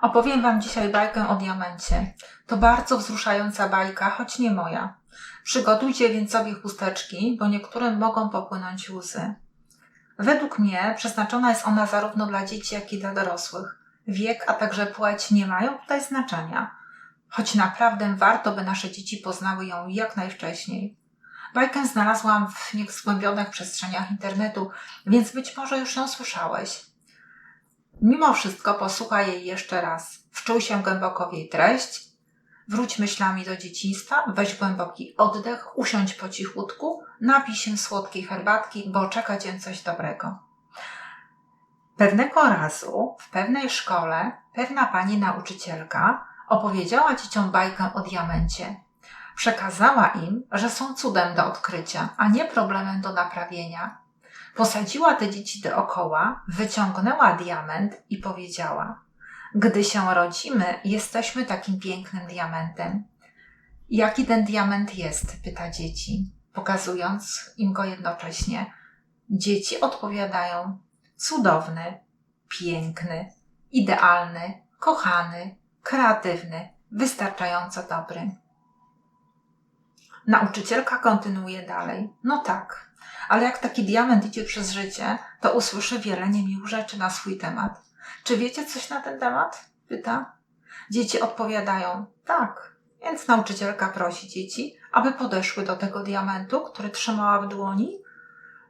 Opowiem Wam dzisiaj bajkę o diamencie. To bardzo wzruszająca bajka, choć nie moja. Przygotujcie więc sobie chusteczki, bo niektórym mogą popłynąć łzy. Według mnie przeznaczona jest ona zarówno dla dzieci, jak i dla dorosłych. Wiek, a także płeć nie mają tutaj znaczenia, choć naprawdę warto, by nasze dzieci poznały ją jak najwcześniej. Bajkę znalazłam w niezgłębionych przestrzeniach internetu, więc być może już ją słyszałeś. Mimo wszystko posłuchaj jej jeszcze raz. Wczuj się głęboko w jej treść. Wróć myślami do dzieciństwa, weź głęboki oddech, usiądź po cichutku, napij się słodkiej herbatki, bo czeka cię coś dobrego. Pewnego razu w pewnej szkole pewna pani nauczycielka opowiedziała dzieciom bajkę o diamencie. Przekazała im, że są cudem do odkrycia, a nie problemem do naprawienia. Posadziła te dzieci dookoła, wyciągnęła diament i powiedziała: Gdy się rodzimy, jesteśmy takim pięknym diamentem. Jaki ten diament jest? pyta dzieci, pokazując im go jednocześnie. Dzieci odpowiadają: cudowny, piękny, idealny, kochany, kreatywny, wystarczająco dobry. Nauczycielka kontynuuje dalej. No tak, ale jak taki diament idzie przez życie, to usłyszy wiele niemiłych rzeczy na swój temat. Czy wiecie coś na ten temat? Pyta. Dzieci odpowiadają tak. Więc nauczycielka prosi dzieci, aby podeszły do tego diamentu, który trzymała w dłoni,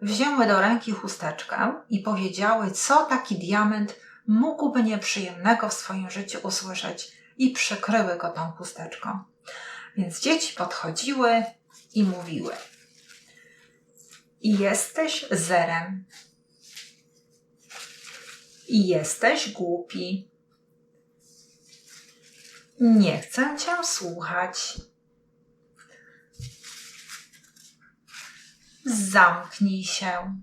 wzięły do ręki chusteczkę i powiedziały, co taki diament mógłby nieprzyjemnego w swoim życiu usłyszeć i przykryły go tą chusteczką. Więc dzieci podchodziły i mówiły: Jesteś zerem. Jesteś głupi. Nie chcę cię słuchać. Zamknij się.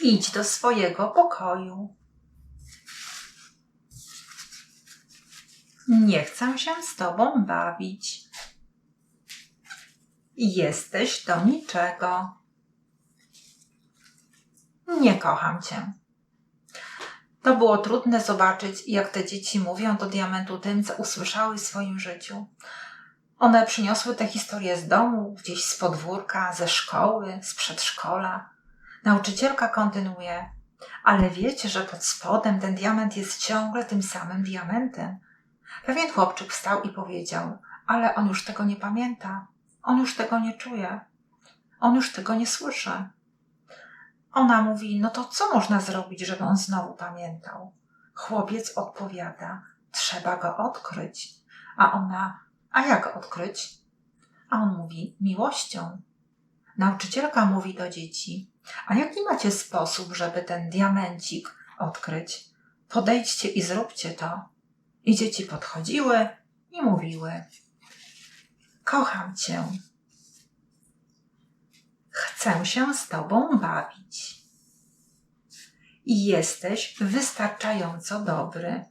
Idź do swojego pokoju. Nie chcę się z tobą bawić. Jesteś do niczego. Nie kocham cię. To było trudne zobaczyć, jak te dzieci mówią do diamentu tym, co usłyszały w swoim życiu. One przyniosły te historie z domu, gdzieś z podwórka, ze szkoły, z przedszkola. Nauczycielka kontynuuje, ale wiecie, że pod spodem ten diament jest ciągle tym samym diamentem. Pewien chłopczyk wstał i powiedział, ale on już tego nie pamięta. On już tego nie czuje. On już tego nie słyszy. Ona mówi, no to co można zrobić, żeby on znowu pamiętał? Chłopiec odpowiada, trzeba go odkryć. A ona, a jak odkryć? A on mówi, miłością. Nauczycielka mówi do dzieci, a jaki macie sposób, żeby ten diamencik odkryć? Podejdźcie i zróbcie to. I dzieci podchodziły i mówiły: Kocham cię. Chcę się z tobą bawić. I jesteś wystarczająco dobry.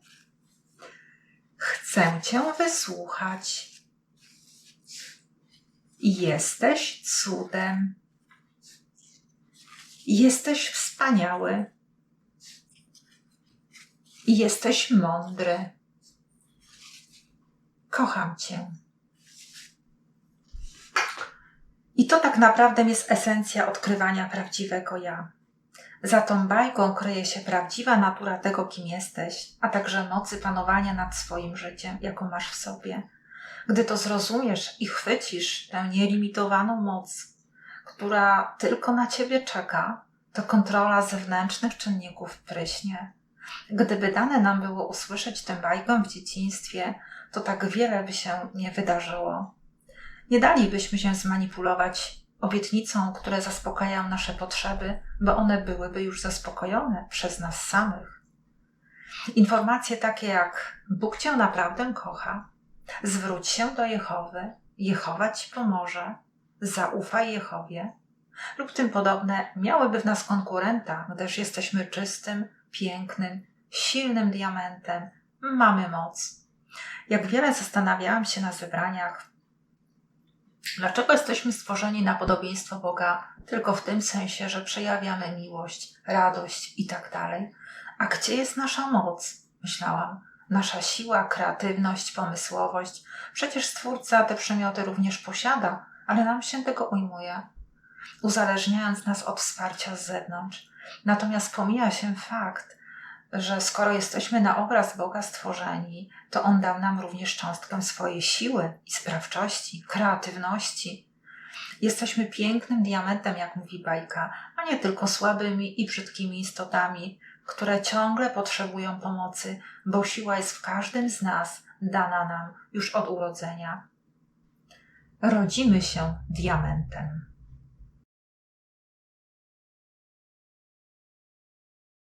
Chcę cię wysłuchać. Jesteś cudem. Jesteś wspaniały. Jesteś mądry. Kocham Cię. I to tak naprawdę jest esencja odkrywania prawdziwego ja. Za tą bajką kryje się prawdziwa natura tego, kim jesteś, a także mocy panowania nad swoim życiem, jaką masz w sobie. Gdy to zrozumiesz i chwycisz tę nielimitowaną moc, która tylko na ciebie czeka, to kontrola zewnętrznych czynników pryśnie. Gdyby dane nam było usłyszeć tę bajkę w dzieciństwie, to tak wiele by się nie wydarzyło. Nie dalibyśmy się zmanipulować obietnicą, które zaspokajają nasze potrzeby, bo one byłyby już zaspokojone przez nas samych. Informacje takie jak Bóg cię naprawdę kocha, zwróć się do Jehowy, Jehowa ci pomoże, zaufaj Jehowie lub tym podobne miałyby w nas konkurenta, gdyż jesteśmy czystym, pięknym, silnym diamentem, mamy moc. Jak wiele zastanawiałam się na zebraniach Dlaczego jesteśmy stworzeni na podobieństwo Boga tylko w tym sensie, że przejawiamy miłość, radość i tak dalej? A gdzie jest nasza moc? Myślałam. Nasza siła, kreatywność, pomysłowość. Przecież Stwórca te przymioty również posiada, ale nam się tego ujmuje, uzależniając nas od wsparcia z zewnątrz. Natomiast pomija się fakt, że skoro jesteśmy na obraz Boga stworzeni, to On dał nam również cząstkę swojej siły i sprawczości, kreatywności. Jesteśmy pięknym diamentem, jak mówi bajka, a nie tylko słabymi i brzydkimi istotami, które ciągle potrzebują pomocy, bo siła jest w każdym z nas dana nam już od urodzenia. Rodzimy się diamentem.